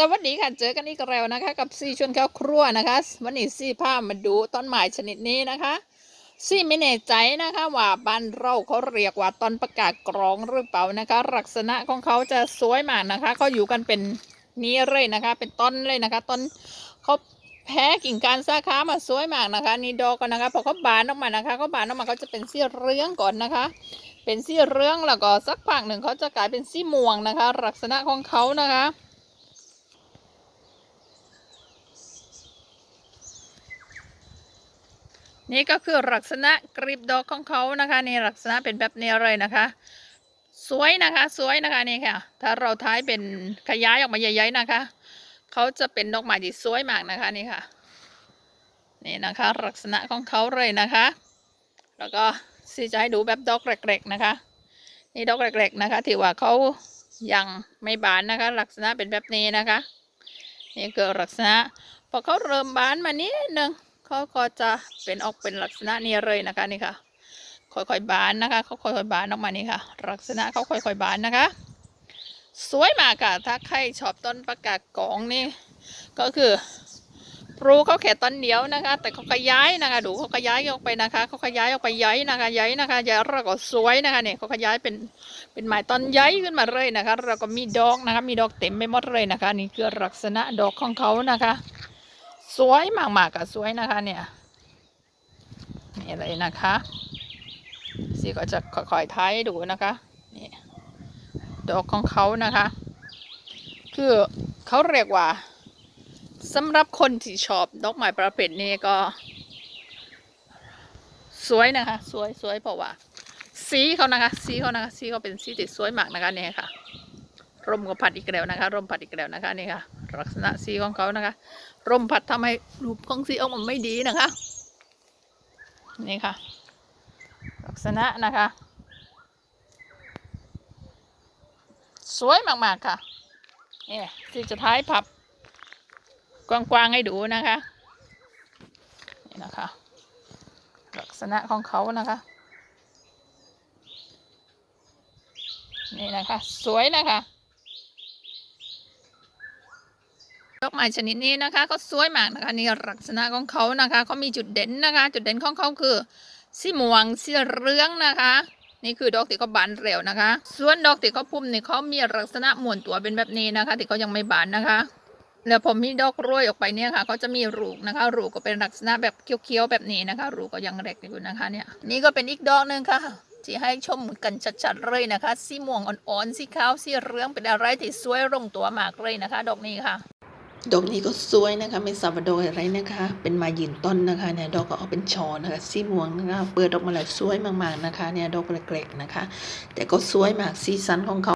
สวัสดีค่ะ เจอกันอีกแล้วนะคะ กับซีชวนข้าวครัวนะคะ วันนี้ซีพามาดูต้นไม้ชนิดนี้นะคะซีไม่แน่ใจนะคะ ว่าบ้านเราเขาเรียกว่าต้นประกาศกรองหรือเปล่านะคะ ลักษณะของเขาจะสวยมากนะคะเขาอยู่กันเป็นนี้เลยนะคะ เป็นต้นเลยนะคะ ต้นเขาแพ้กิ่งการสาขามาสวยมากนะคะ นี่ดอกกันนะคะพอเขาบานออกมานะคะเขาบานออกมาเขาจะเป็นสีเหลืองก่อนนะคะ เป็นสีเหลืองแล้วก็สักพักหนึ่งเขาจะกลายเป็นสีม่วงนะคะ ลักษณะของเขานะคะ นี่ก็คือลักษณะกรีบดอกของเขานะคะนี่ลักษณะเป็นแบบนี้เลยนะคะ สวยนะคะสวยนะคะนี่ค่ะ ถ้าเราท้ายเป็นขยายออกมาใหญ่ๆนะคะเขาจะเป็นดอกไม้ที่สวยมากนะคะนี่ค่ะนี่นะคะลักษณะของเขาเลยนะคะ แล้วก็ซีจะให้ดูแบบดอกเล็กๆนะคะ นี่ดอกเล็กๆนะคะที่ว่าเขายังไม่บานนะคะ ลักษณะเป็นแบบนี้นะคะ นี่คือลักษณะพอเขาเริ่มบานมานิดนึง เขาก็จะเป็นออกเป็นลักษณะนี้เลยนะคะนี่ค่ะ ค่อยๆบานนะคะ เขาค่อยๆบานออกมานี่ค่ะ ลักษณะเขาค่อยๆบานนะคะ สวยมากค่ะถ้าใครชอบต้นประกาศกองนี่ ก็คือปลูกเขาแค่ต้นเดียวนะคะ แต่เขาขยายนะคะดูเขาขยายออกไปนะคะเขาขยายออกไปใหญ่นะคะใหญ่นะคะใหญ่แล้วก็สวยนะคะเนี่ยเขาขยายเป็นเป็นไม้ต้นใหญ่ขึ้นมาเลยนะคะแล้วก็มีดอกนะคะ มีดอกเต็มไปหมดเลยนะคะ นี่คือลักษณะดอกของเขานะคะ สวยมากๆอะสวยนะคะ เนี่ยนี่เลยนะคะซีก็จะค่อยๆท้ายดูนะคะนี่ดอกของเขานะคะ คือเขาเรียกว่าสำหรับคนที่ชอบดอกไม้ประเภทนี้ก็ สวยนะคะ สวยสวยเพราะว่า สีเขานะคะ สีเขานะคะ สีเขาเป็นสีที่สวยมากนะคะเนี่ยค่ะร่มก็พัดอีกแล้วนะคะร่มพัดอีกแล้วนะคะนี่ค่ะ ลักษณะสีของเขานะคะร่มพัดทำให้รูปของสีออกมาไม่ดีนะคะ นี่ค่ะ ลักษณะนะคะ สวยมากๆค่ะนี่ที่จะท้ายพับ กว้างๆให้ดูนะคะนี่นะคะ ลักษณะของเขานะคะนี่นะคะ สวยนะคะ ดอกไม้ชนิดนี้นะคะก็สวยมากนะคะนี่ลักษณะของเขานะคะเขามีจุดเด่นนะคะ จุดเด่นของเขาคือสีม่วงสีเหลืองนะคะ นี่คือดอกที่เขาบานเร็วนะคะ ส่วนดอกที่เขาพุ่มเนี่ยเขามีลักษณะหม้วนตัวเป็นแบบนี้นะคะที่เขายังไม่บานนะคะแล้วพอมีดอกโรยออกไปเนี่ยค่ะเขาจะมีรูกนะคะ รูก็เป็นลักษณะแบบเขียวๆแบบนี้นะคะ รูกก็ยังเล็กอยู่นะคะเนี่ยนี่ก็เป็นอีกดอกหนึ่งค่ะที่ให้ชมกันชัดๆเลยนะคะ สีม่วงอ่อนๆ สีขาว สีเหลืองเป็นอะไรที่สวยลงตัวมากเลยนะคะ ดอกนี้ค่ะ ดอกนี้ก็สวยนะคะไม่สับว่าดอกอะไรนะคะ เป็นไมายืนต้นนะคะเนี่ยดอกก็ออกเป็นชอนะคะสีม่วงนะคะเปิดออกมาแล้วสวยมากๆนะคะ เนี่ยดอกเล็กๆนะคะ แต่ก็สวยมากสีสันของเขา